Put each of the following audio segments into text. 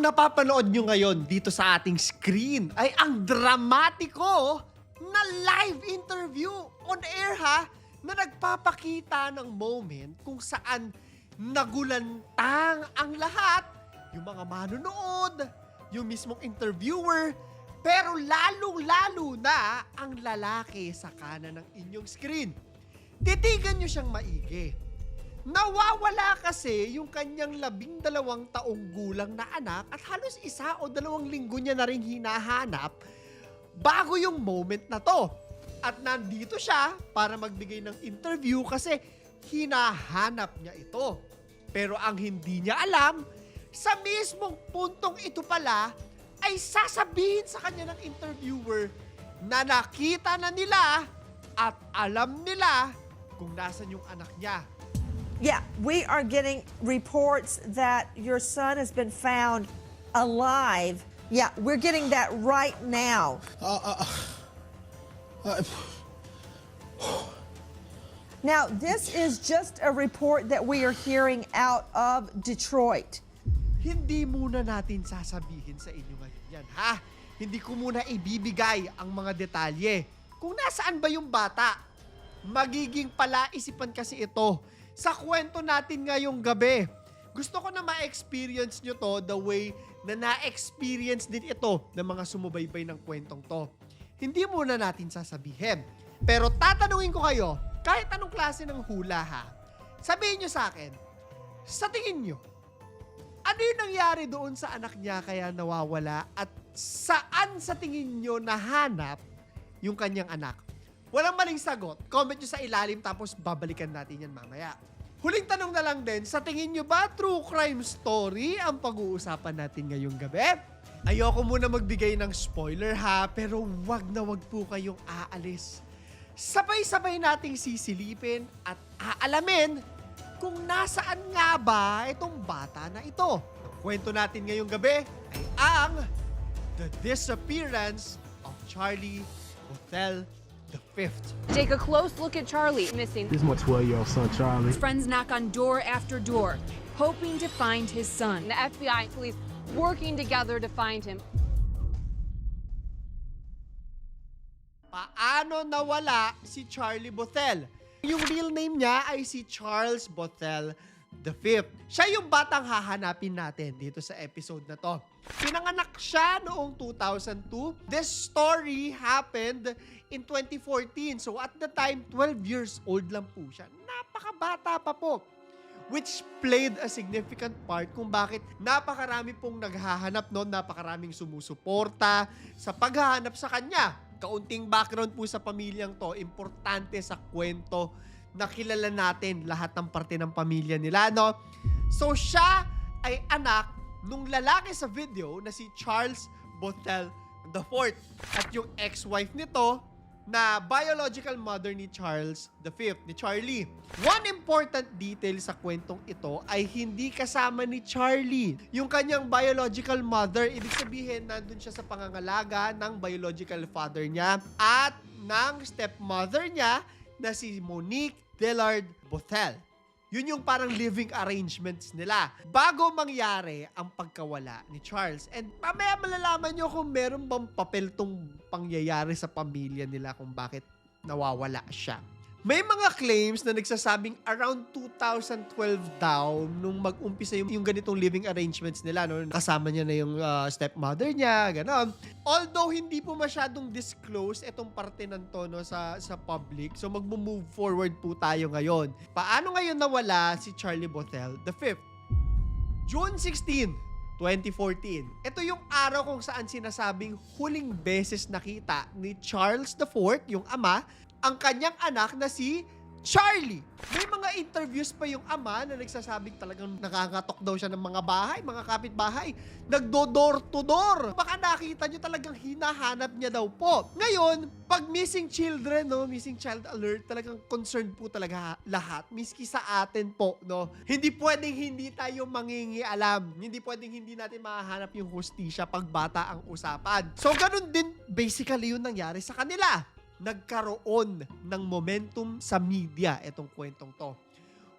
Ang napapanood nyo ngayon dito sa ating screen ay ang dramatiko na live interview on air ha na nagpapakita ng moment kung saan nagulantang ang lahat. Yung mga manonood, yung mismong interviewer, pero lalong-lalo na ang lalaki sa kanan ng inyong screen. Titigan nyo siyang maigi. Nawawala kasi yung kanyang labing dalawang taong gulang na anak at halos isa o dalawang linggo niya na rin hinahanap bago yung moment na to. At nandito siya para magbigay ng interview kasi hinahanap niya ito. Pero ang hindi niya alam, sa mismong puntong ito pala ay sasabihin sa kanya ng interviewer na nakita na nila at alam nila kung nasan yung anak niya. Yeah, we are getting reports that your son has been found alive. Yeah, we're getting that right now. Now, this is just a report that we are hearing out of Detroit. Hindi muna natin sasabihin sa inyo ngayon yan, ha? Hindi ko muna ibibigay ang mga detalye. Kung nasaan ba yung bata, magiging palaisipan kasi ito sa kwento natin ngayong gabi. Gusto ko na ma-experience nyo to the way na na-experience din ito ng mga sumubaybay ng kwentong to. Hindi muna natin sasabihin. Pero tatanungin ko kayo, kahit anong klase ng hula ha, sabihin nyo sa akin, sa tingin nyo, ano yung nangyari doon sa anak niya kaya nawawala at saan sa tingin nyo nahanap yung kanyang anak? Walang maling sagot. Comment nyo sa ilalim tapos babalikan natin yan mamaya. Huling tanong na lang din, sa tingin nyo ba true crime story ang pag-uusapan natin ngayong gabi? Ayoko muna magbigay ng spoiler ha, pero wag na wag po kayong aalis. Sabay-sabay nating sisilipin at aalamin kung nasaan nga ba itong bata na ito. Ang kwento natin ngayong gabi ay ang The Disappearance of Charlie Hotel the Fifth. Take a close look at Charlie, missing. This is my 12 year old son, Charlie. His friends knock on door after door, hoping to find his son. The FBI and police working together to find him. Paano nawala si Charlie Bothel? Yung real name niya ay si Charles Bothel the Fifth. Siya yung batang hahanapin natin dito sa episode na to. Pinanganak siya noong 2002. This story happened in 2014. So at the time, 12 years old lang po siya. Napakabata pa po which played a significant part kung bakit napakarami pong naghahanap noon, napakaraming sumusuporta sa paghahanap sa kanya. Kaunting background po sa pamilyang to, importante sa kwento na kilala natin lahat ng parte ng pamilya nila, no? So siya ay anak nung lalaki sa video na si Charles Bothel IV. At yung ex-wife nito na biological mother ni Charles V, ni Charlie. One important detail sa kwentong ito ay hindi kasama ni Charlie. Yung kanyang biological mother, ibig sabihin nandun siya sa pangangalaga ng biological father niya at ng stepmother niya na si Monique Dillard Bothel. Yun yung parang living arrangements nila. Bago mangyari ang pagkawala ni Charles. And mamaya malalaman nyo kung meron bang papel tong pangyayari sa pamilya nila kung bakit nawawala siya. May mga claims na nagsasabing around 2012 daw nung mag-umpisa yung, yung ganitong living arrangements nila. No? Kasama niya na yung uh, stepmother niya, gano'n. Although hindi po masyadong disclose itong parte ng to no, sa, sa public, so mag-move forward po tayo ngayon. Paano ngayon nawala si Charlie Bothel the Fifth? June 16, 2014. Ito yung araw kung saan sinasabing huling beses nakita ni Charles IV, yung ama, ang kanyang anak na si Charlie. May mga interviews pa yung ama na nagsasabing talagang nakakatok daw siya ng mga bahay, mga kapitbahay. Nagdo-door to door. Baka nakita nyo talagang hinahanap niya daw po. Ngayon, pag missing children, no, missing child alert, talagang concerned po talaga lahat. Miski sa atin po, no. Hindi pwedeng hindi tayo mangingialam. Hindi pwedeng hindi natin mahanap yung hustisya pag bata ang usapan. So, ganun din basically yung nangyari sa kanila nagkaroon ng momentum sa media itong kwentong to.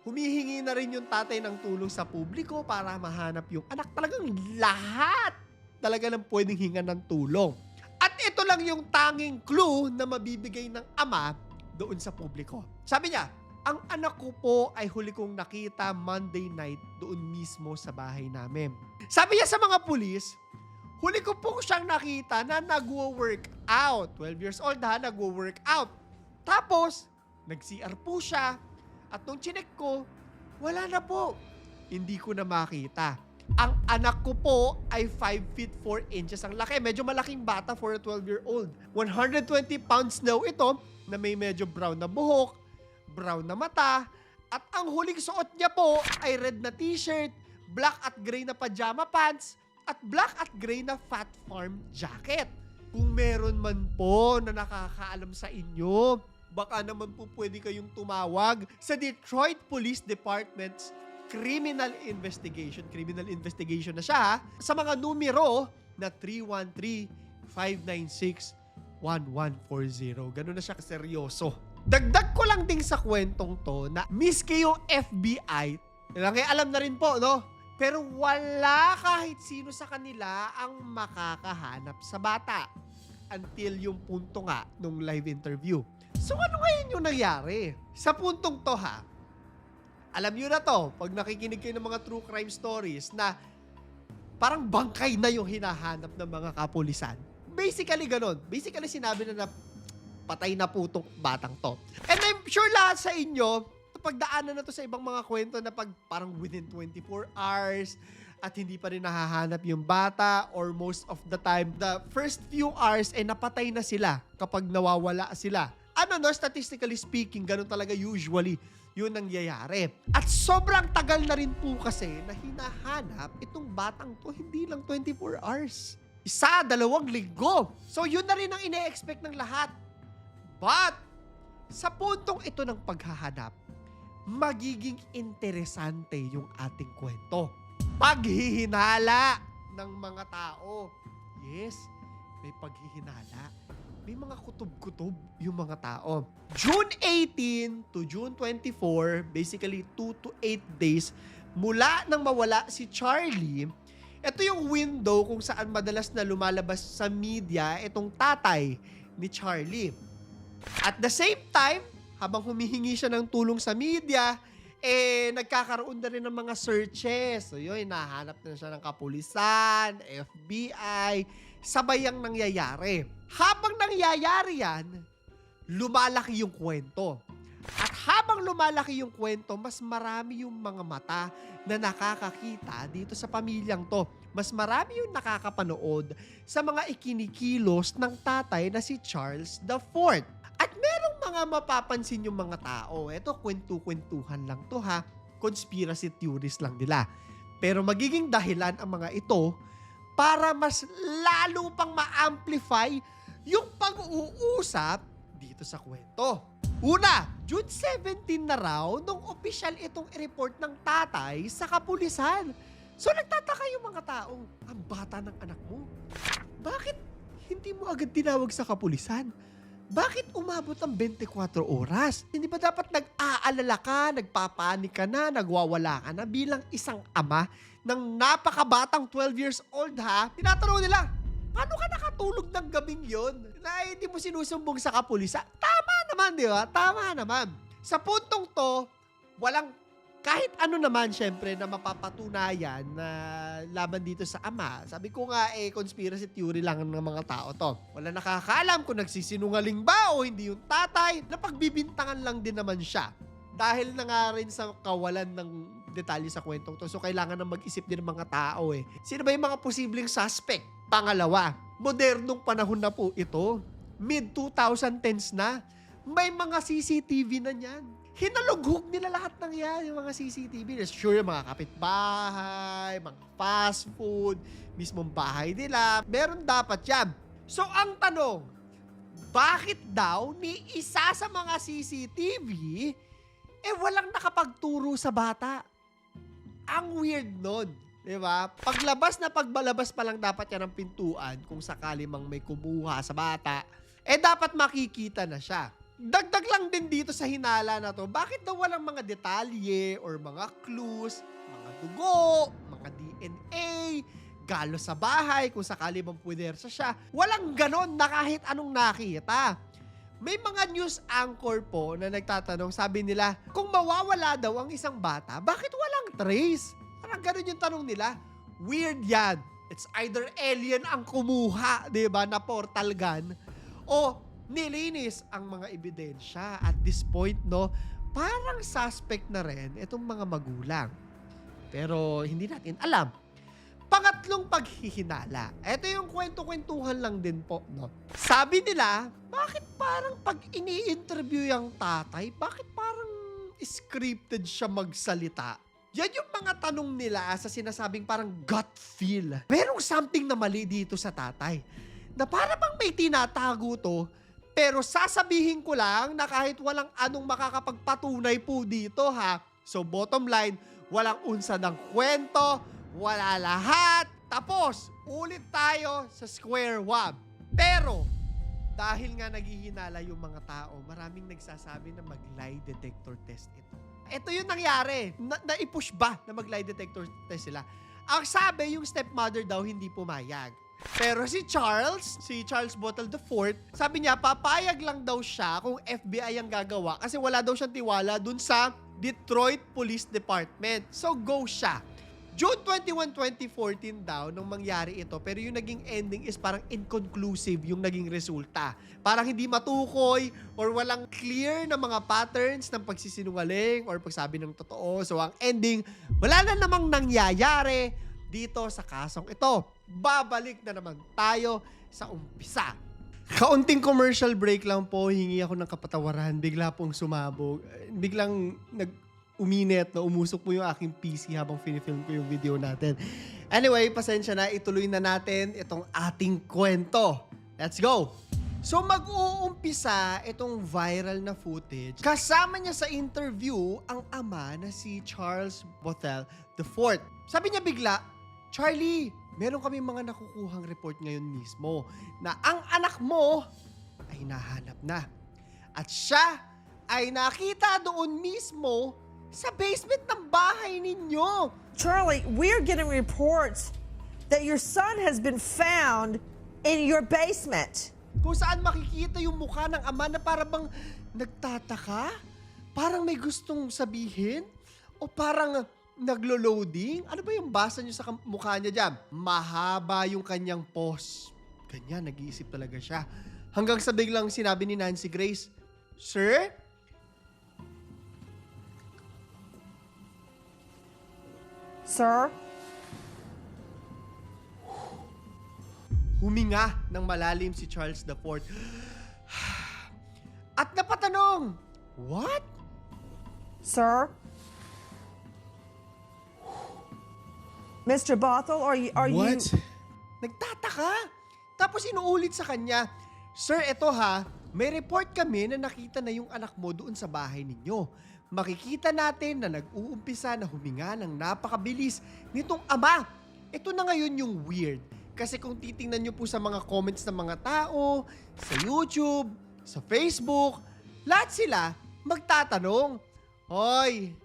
Humihingi na rin yung tatay ng tulong sa publiko para mahanap yung anak. Talagang lahat talaga ng pwedeng hinga ng tulong. At ito lang yung tanging clue na mabibigay ng ama doon sa publiko. Sabi niya, ang anak ko po ay huli kong nakita Monday night doon mismo sa bahay namin. Sabi niya sa mga pulis, huli ko po siyang nakita na nagwo-work out. 12 years old ha, nagwo-work out. Tapos, nag-CR po siya. At nung chinek ko, wala na po. Hindi ko na makita. Ang anak ko po ay 5 feet 4 inches ang laki. Medyo malaking bata for a 12-year-old. 120 pounds daw ito na may medyo brown na buhok, brown na mata, at ang huling suot niya po ay red na t-shirt, black at gray na pajama pants, at black at gray na fat farm jacket. Kung meron man po na nakakaalam sa inyo, baka naman po pwede kayong tumawag sa Detroit Police Department's criminal investigation. Criminal investigation na siya sa mga numero na 313-596-1140. Ganun na siya kaseryoso. Dagdag ko lang din sa kwentong to na miski yung FBI, eh, alam na rin po, no? Pero wala kahit sino sa kanila ang makakahanap sa bata until yung punto nga nung live interview. So ano ngayon yung nangyari? Sa puntong to ha, alam nyo na to, pag nakikinig kayo ng mga true crime stories na parang bangkay na yung hinahanap ng mga kapulisan. Basically ganun. Basically sinabi na na patay na po tong batang to. And I'm sure lahat sa inyo, pagdaanan na to sa ibang mga kwento na pag parang within 24 hours at hindi pa rin nahahanap yung bata or most of the time, the first few hours ay napatay na sila kapag nawawala sila. Ano no, statistically speaking, ganun talaga usually yun nangyayari. At sobrang tagal na rin po kasi na hinahanap itong batang to hindi lang 24 hours. Isa, dalawang linggo. So yun na rin ang ine-expect ng lahat. But, sa puntong ito ng paghahanap, magiging interesante yung ating kwento. Paghihinala ng mga tao. Yes, may paghihinala. May mga kutob-kutob yung mga tao. June 18 to June 24, basically 2 to 8 days mula nang mawala si Charlie, ito yung window kung saan madalas na lumalabas sa media itong tatay ni Charlie. At the same time, habang humihingi siya ng tulong sa media, eh, nagkakaroon na rin ng mga searches. So, yun, nahanap na siya ng kapulisan, FBI, sabay ang nangyayari. Habang nangyayari yan, lumalaki yung kwento. At habang lumalaki yung kwento, mas marami yung mga mata na nakakakita dito sa pamilyang to. Mas marami yung nakakapanood sa mga ikinikilos ng tatay na si Charles IV. Mga mapapansin yung mga tao. Ito, kwentu-kwentuhan lang to ha. Conspiracy theories lang nila. Pero magiging dahilan ang mga ito para mas lalo pang ma-amplify yung pag-uusap dito sa kwento. Una, June 17 na raw nung official itong report ng tatay sa kapulisan. So nagtataka yung mga tao, ang bata ng anak mo. Bakit hindi mo agad tinawag sa kapulisan? Bakit umabot ang 24 oras? Hindi ba dapat nag-aalala ka, nagpapanik ka na, nagwawala ka na bilang isang ama ng napakabatang 12 years old ha? Tinatanong nila, paano ka nakatulog ng gabing yon na hindi mo sinusumbong sa kapulisan? Tama naman, di ba? Tama naman. Sa puntong to, walang kahit ano naman syempre na mapapatunayan na laban dito sa ama. Sabi ko nga eh conspiracy theory lang ng mga tao to. Wala nakakaalam kung nagsisinungaling ba o hindi yung tatay. Napagbibintangan lang din naman siya. Dahil na nga rin sa kawalan ng detalye sa kwentong to. So kailangan na mag-isip din ng mga tao eh. Sino ba yung mga posibleng suspect? Pangalawa, modernong panahon na po ito. Mid-2010s na. May mga CCTV na niyan hinalughog nila lahat ng yan, yung mga CCTV. Sure, yung mga kapitbahay, mga fast food, mismong bahay nila. Meron dapat yan. So, ang tanong, bakit daw ni isa sa mga CCTV, eh walang nakapagturo sa bata? Ang weird nun. Di ba? Paglabas na pagbalabas pa lang dapat yan ng pintuan kung sakali mang may kumuha sa bata, eh dapat makikita na siya. Dagdag lang din dito sa hinala na to, bakit daw walang mga detalye or mga clues, mga dugo, mga DNA, galo sa bahay, kung sakali bang puwersa siya. Walang ganon na kahit anong nakita. May mga news anchor po na nagtatanong, sabi nila, kung mawawala daw ang isang bata, bakit walang trace? Parang ganun yung tanong nila. Weird yan. It's either alien ang kumuha, di ba, na portal gun, o nilinis ang mga ebidensya. At this point, no, parang suspect na rin itong mga magulang. Pero hindi natin alam. Pangatlong paghihinala. Ito yung kwento-kwentuhan lang din po, no? Sabi nila, bakit parang pag ini-interview yung tatay, bakit parang scripted siya magsalita? Yan yung mga tanong nila sa sinasabing parang gut feel. Merong something na mali dito sa tatay. Na para bang may tinatago to, pero sasabihin ko lang na kahit walang anong makakapagpatunay po dito ha. So bottom line, walang unsa ng kwento, wala lahat. Tapos, ulit tayo sa square one. Pero, dahil nga naghihinala yung mga tao, maraming nagsasabi na mag-lie detector test ito. Ito yung nangyari. Na, na-push ba na mag-lie detector test sila? Ang sabi, yung stepmother daw hindi pumayag. Pero si Charles, si Charles Bottle IV, sabi niya, papayag lang daw siya kung FBI ang gagawa kasi wala daw siyang tiwala dun sa Detroit Police Department. So, go siya. June 21, 2014 daw nung mangyari ito pero yung naging ending is parang inconclusive yung naging resulta. Parang hindi matukoy or walang clear na mga patterns ng pagsisinungaling or pagsabi ng totoo. So ang ending, wala na namang nangyayari dito sa kasong ito. Babalik na naman tayo sa umpisa. Kaunting commercial break lang po, hingi ako ng kapatawaran. Bigla pong sumabog. Biglang nag uminit na umusok po yung aking PC habang finifilm ko yung video natin. Anyway, pasensya na, ituloy na natin itong ating kwento. Let's go! So mag-uumpisa itong viral na footage. Kasama niya sa interview ang ama na si Charles Bothell IV. Sabi niya bigla, Charlie, meron kami mga nakukuhang report ngayon mismo na ang anak mo ay nahanap na. At siya ay nakita doon mismo sa basement ng bahay ninyo. Charlie, we're getting reports that your son has been found in your basement. Kung saan makikita yung mukha ng ama na para bang nagtataka? Parang may gustong sabihin? O parang naglo-loading? Ano ba yung basa niyo sa mukha niya dyan? Mahaba yung kanyang pose. Ganyan, nag-iisip talaga siya. Hanggang sa biglang sinabi ni Nancy Grace, Sir, Sir? Huminga ng malalim si Charles IV. At napatanong, What? Sir? Mr. Bothell, are you are what? you Nagtataka. Tapos inuulit sa kanya, Sir, eto ha, may report kami na nakita na yung anak mo doon sa bahay ninyo. Makikita natin na nag-uumpisa na huminga ng napakabilis nitong ama. Ito na ngayon yung weird. Kasi kung titingnan nyo po sa mga comments ng mga tao, sa YouTube, sa Facebook, lahat sila magtatanong, Hoy,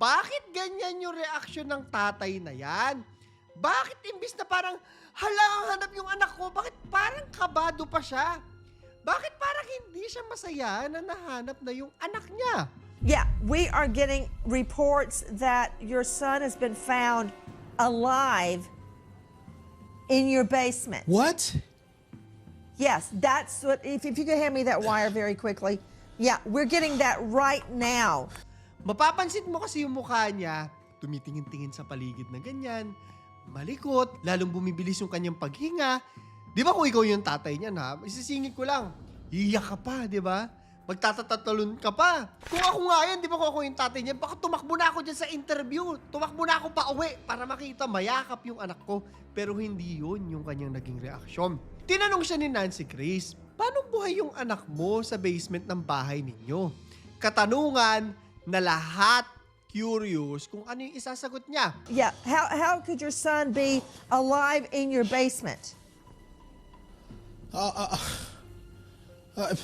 bakit ganyan yung reaksyon ng tatay na yan? Bakit imbis na parang, hala, ang hanap yung anak ko, bakit parang kabado pa siya? Bakit parang hindi siya masaya na nahanap na yung anak niya? Yeah, we are getting reports that your son has been found alive in your basement. What? Yes, that's what. If, if you could hand me that wire very quickly. Yeah, we're getting that right now. Mapapansin mo kasi yung mukha niya, tumitingin-tingin sa paligid na ganyan, malikot, lalong bumibilis yung kanyang paghinga. Di ba kung ikaw yung tatay niya na, isisingit ko lang, iyak ka pa, di ba? Magtatatatalon ka pa. Kung ako nga yan, di ba kung ako yung tatay niya, baka tumakbo na ako dyan sa interview. Tumakbo na ako pa uwi para makita mayakap yung anak ko. Pero hindi yun yung kanyang naging reaksyon. Tinanong siya ni Nancy Grace, paano buhay yung anak mo sa basement ng bahay ninyo? Katanungan na lahat curious kung ano yung isasagot niya. Yeah, how how could your son be alive in your basement? Uh, uh, uh,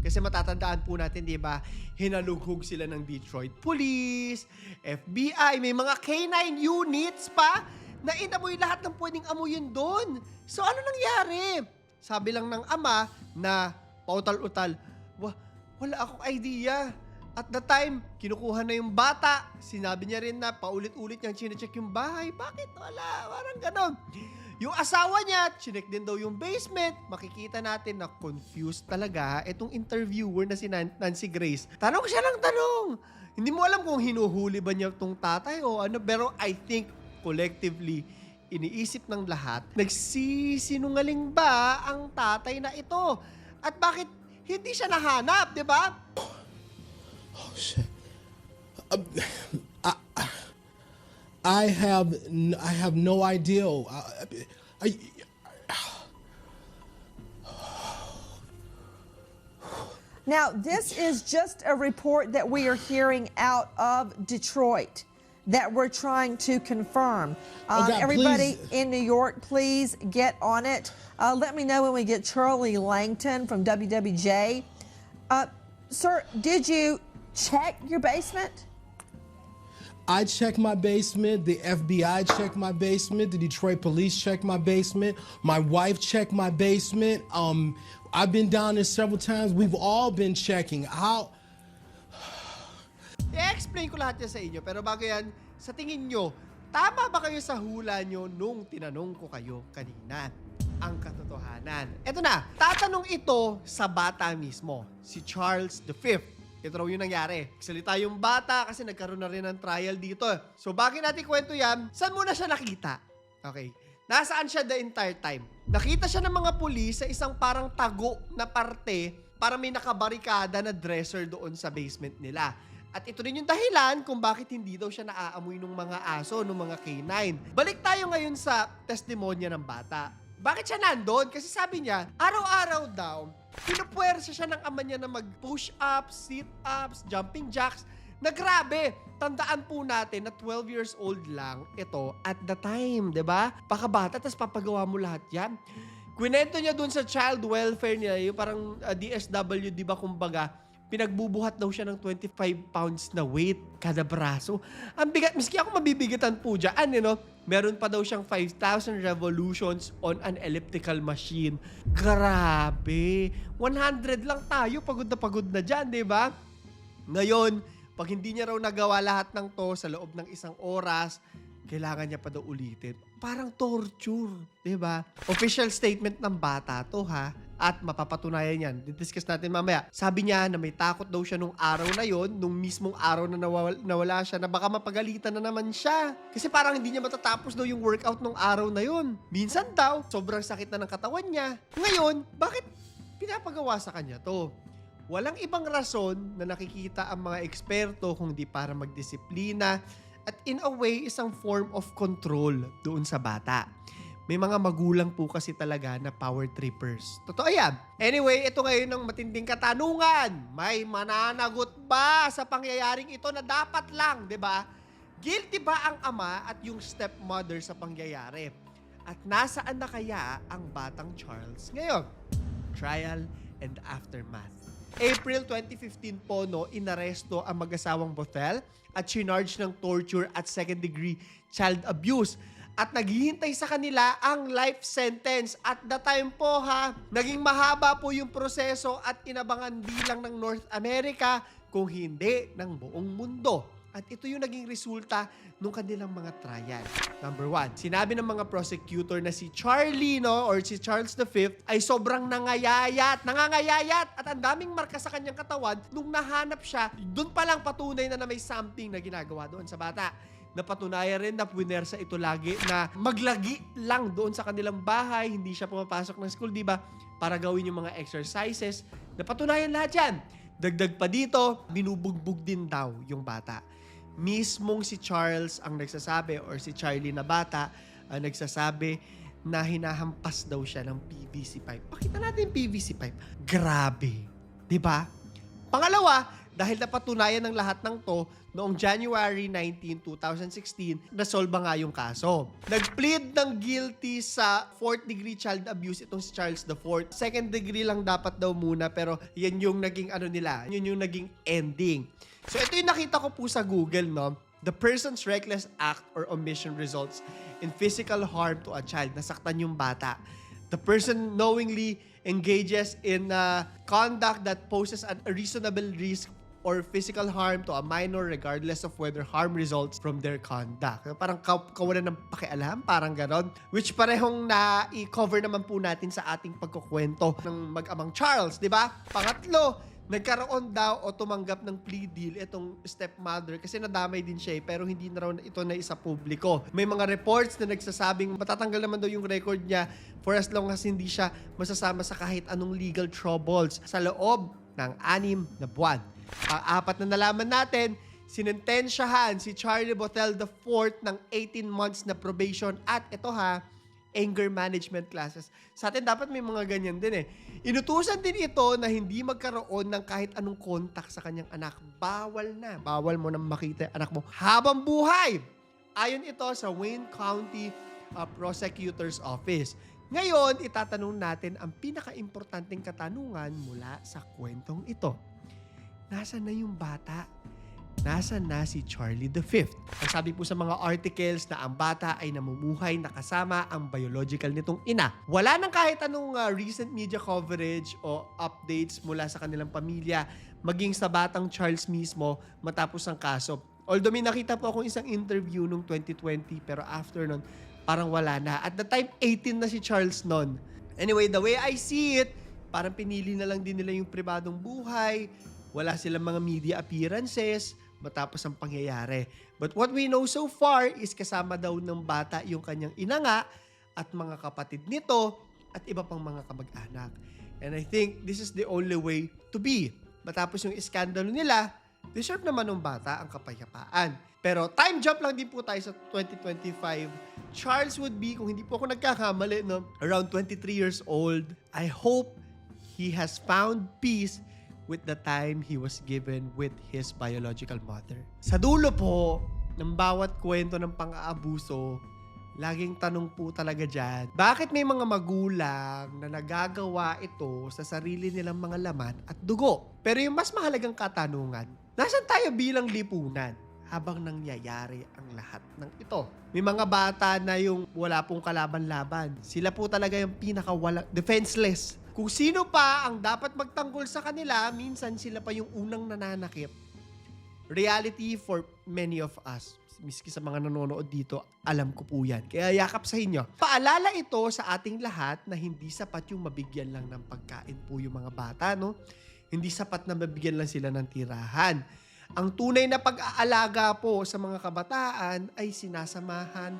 Kasi matatandaan po natin, di ba, hinalughog sila ng Detroit Police, FBI, may mga K-9 units pa na inamoy lahat ng pwedeng amuyin doon. So ano nangyari? Sabi lang ng ama na pautal-utal, "Wa- wala akong idea. At the time, kinukuha na yung bata. Sinabi niya rin na paulit-ulit niyang chinecheck yung bahay. Bakit? Wala. Parang ganon. Yung asawa niya, chinek din daw yung basement. Makikita natin na confused talaga itong interviewer na si Nan- Nancy Grace. Tanong siya ng tanong. Hindi mo alam kung hinuhuli ba niya itong tatay o ano. Pero I think collectively, iniisip ng lahat, nagsisinungaling ba ang tatay na ito? At bakit hindi siya nahanap, di ba? Oh shit. Um, I, I have n- I have no idea. I, I, Now, this is just a report that we are hearing out of Detroit that we're trying to confirm. Um, God, everybody please. in New York, please get on it. Uh, let me know when we get Charlie Langton from WWJ. Uh, sir, did you check your basement? I checked my basement. The FBI checked my basement. The Detroit police checked my basement. My wife checked my basement. Um, I've been down there several times. We've all been checking. How? I-explain ko lahat yan sa inyo. Pero bago yan, sa tingin nyo, tama ba kayo sa hula nyo nung tinanong ko kayo kanina? Ang katotohanan. Eto na, tatanong ito sa bata mismo, si Charles V. Ito raw yung nangyari. Salita yung bata kasi nagkaroon na rin ng trial dito. So bakit natin kwento yan? Saan muna siya nakita? Okay. Nasaan siya the entire time? Nakita siya ng mga pulis sa isang parang tago na parte para may nakabarikada na dresser doon sa basement nila. At ito rin yung dahilan kung bakit hindi daw siya naaamoy ng mga aso, ng mga K9. Balik tayo ngayon sa testimonya ng bata. Bakit siya nandun? Kasi sabi niya, araw-araw daw, pinupwersa siya ng ama niya na mag-push-ups, sit-ups, jumping jacks, na grabe, tandaan po natin na 12 years old lang ito at the time, ba? Pakabata, tapos papagawa mo lahat yan. Kwento niya dun sa child welfare niya, yung parang uh, DSW, di ba, kumbaga, pinagbubuhat daw siya ng 25 pounds na weight kada braso. Ang bigat, miski ako mabibigatan po dyan, you know, meron pa daw siyang 5,000 revolutions on an elliptical machine. Grabe! 100 lang tayo, pagod na pagod na dyan, di ba? Ngayon, pag hindi niya raw nagawa lahat ng to sa loob ng isang oras, kailangan niya pa daw ulitin. Parang torture, di ba? Official statement ng bata to ha. At mapapatunayan yan. Didiscuss natin mamaya. Sabi niya na may takot daw siya nung araw na yon, nung mismong araw na nawala, nawala siya, na baka mapagalitan na naman siya. Kasi parang hindi niya matatapos daw yung workout nung araw na yon. Minsan daw, sobrang sakit na ng katawan niya. Ngayon, bakit pinapagawa sa kanya to? Walang ibang rason na nakikita ang mga eksperto kung di para magdisiplina at in a way isang form of control doon sa bata. May mga magulang po kasi talaga na power trippers. Totoo yan. Anyway, ito ngayon ang matinding katanungan. May mananagot ba sa pangyayaring ito na dapat lang, di ba? Guilty ba ang ama at yung stepmother sa pangyayari? At nasaan na kaya ang batang Charles ngayon? Trial and Aftermath. April 2015 po, no, inaresto ang mag-asawang Bothel at chinarge ng torture at second-degree child abuse. At naghihintay sa kanila ang life sentence. At the time po ha, naging mahaba po yung proseso at inabangan di lang ng North America, kung hindi ng buong mundo. At ito yung naging resulta ng kanilang mga trial. Number one, sinabi ng mga prosecutor na si Charlie, no, or si Charles V, ay sobrang nangayayat, nangangayayat, at ang daming marka sa kanyang katawan nung nahanap siya, doon pa lang patunay na na may something na ginagawa doon sa bata. Napatunayan rin na puwersa ito lagi na maglagi lang doon sa kanilang bahay, hindi siya pumapasok ng school, di ba? Para gawin yung mga exercises. Napatunayan lahat yan. Dagdag pa dito, binubugbog din daw yung bata. Mismong si Charles ang nagsasabi or si Charlie na bata ang nagsasabi na hinahampas daw siya ng PVC pipe. Pakita natin yung PVC pipe. Grabe. 'Di ba? Pangalawa, dahil napatunayan ng lahat ng to noong January 19, 2016, nasolba nga yung kaso. Nag-plead ng guilty sa fourth degree child abuse itong si Charles IV. Second degree lang dapat daw muna pero yan yung naging ano nila, yun yung naging ending. So ito yung nakita ko po sa Google, no? The person's reckless act or omission results in physical harm to a child. Nasaktan yung bata. The person knowingly engages in uh, conduct that poses an reasonable risk or physical harm to a minor regardless of whether harm results from their conduct. Parang ka- kawalan ng pakialam, parang ganon. Which parehong na-cover naman po natin sa ating pagkukwento ng mag-amang Charles, di ba? Pangatlo, nagkaroon daw o tumanggap ng plea deal itong stepmother kasi nadamay din siya eh, pero hindi na raw ito na isa publiko. May mga reports na nagsasabing matatanggal naman daw yung record niya for as long as hindi siya masasama sa kahit anong legal troubles sa loob ng anim na buwan. Pang-apat na nalaman natin, sinentensyahan si Charlie Botel IV ng 18 months na probation at ito ha, anger management classes. Sa atin dapat may mga ganyan din eh. Inutusan din ito na hindi magkaroon ng kahit anong contact sa kanyang anak. Bawal na. Bawal mo na makita anak mo habang buhay. Ayon ito sa Wayne County uh, Prosecutor's Office. Ngayon, itatanong natin ang pinaka-importanting katanungan mula sa kwentong ito. Nasaan na yung bata? Nasaan na si Charlie V? Ang sabi po sa mga articles na ang bata ay namumuhay na kasama ang biological nitong ina. Wala nang kahit anong uh, recent media coverage o updates mula sa kanilang pamilya maging sa batang Charles mismo matapos ang kaso. Although may nakita po akong isang interview nung 2020 pero after nun, parang wala na. At the time, 18 na si Charles nun. Anyway, the way I see it, parang pinili na lang din nila yung pribadong buhay, wala silang mga media appearances matapos ang pangyayari. But what we know so far is kasama daw ng bata yung kanyang ina nga at mga kapatid nito at iba pang mga kamag-anak. And I think this is the only way to be. Matapos yung iskandalo nila, deserve naman ng bata ang kapayapaan. Pero time jump lang din po tayo sa 2025. Charles would be, kung hindi po ako nagkakamali, no, around 23 years old. I hope he has found peace with the time he was given with his biological mother. Sa dulo po, ng bawat kwento ng pang-aabuso, laging tanong po talaga dyan, bakit may mga magulang na nagagawa ito sa sarili nilang mga laman at dugo? Pero yung mas mahalagang katanungan, nasan tayo bilang lipunan? habang nangyayari ang lahat ng ito. May mga bata na yung wala pong kalaban-laban. Sila po talaga yung pinakawala, defenseless. Kung sino pa ang dapat magtanggol sa kanila, minsan sila pa yung unang nananakit. Reality for many of us, miski sa mga nanonood dito, alam ko po yan. Kaya yakap sa inyo. Paalala ito sa ating lahat na hindi sapat yung mabigyan lang ng pagkain po yung mga bata, no? Hindi sapat na mabigyan lang sila ng tirahan. Ang tunay na pag-aalaga po sa mga kabataan ay sinasamahan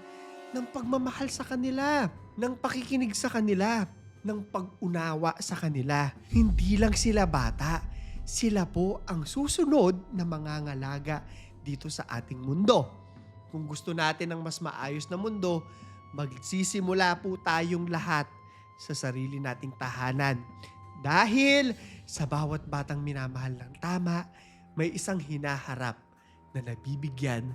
ng pagmamahal sa kanila, ng pakikinig sa kanila, ng pag-unawa sa kanila. Hindi lang sila bata, sila po ang susunod na mga ngalaga dito sa ating mundo. Kung gusto natin ng mas maayos na mundo, magsisimula po tayong lahat sa sarili nating tahanan. Dahil sa bawat batang minamahal ng tama, may isang hinaharap na nabibigyan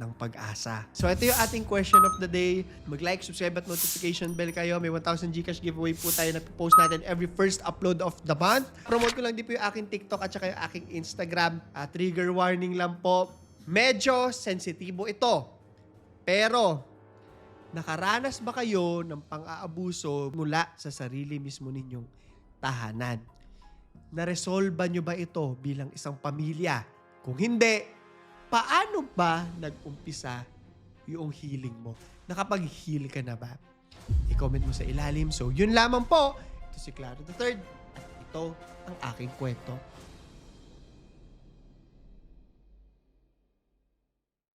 ng pag-asa. So ito yung ating question of the day. Mag-like, subscribe at notification bell kayo. May 1,000 Gcash giveaway po tayo na post natin every first upload of the month. Promote ko lang din po yung aking TikTok at saka yung aking Instagram. Ah, trigger warning lang po. Medyo sensitibo ito. Pero, nakaranas ba kayo ng pang-aabuso mula sa sarili mismo ninyong tahanan? Naresolba nyo ba ito bilang isang pamilya? Kung hindi, paano ba nag-umpisa yung healing mo? Nakapag-heal ka na ba? I-comment mo sa ilalim. So, yun lamang po. Ito si Claro III at ito ang aking kwento.